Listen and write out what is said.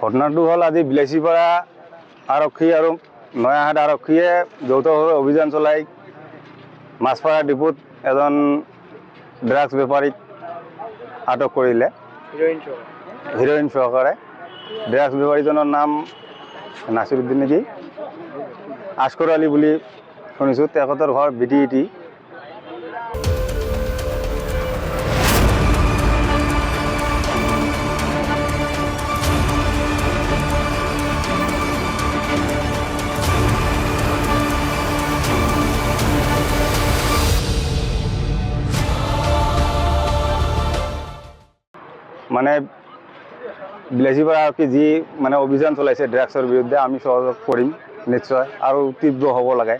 ঘটনাটো হ'ল আজি বিলাচীপাৰা আৰক্ষী আৰু নয়াহাট আৰক্ষীয়ে যৌথভাৱে অভিযান চলাই মাছপাৰা ডিপুত এজন ড্ৰাগছ বেপাৰীক আটক কৰিলে। হিৰইন সহকাৰে ড্ৰাগছ বেপাৰীজনৰ নাম নাছিৰুদ্দিন নেকি? আস্কৰ আলী বুলি শুনিছোঁ। তেখেতৰ ঘৰ বি টি ই টি মানে বিলাচীপাৰা আৰক্ষী যি মানে অভিযান চলাইছে ড্ৰাগছৰ বিৰুদ্ধে আমি সহযোগ কৰিম নিশ্চয় আৰু তীব্ৰ হ'ব লাগে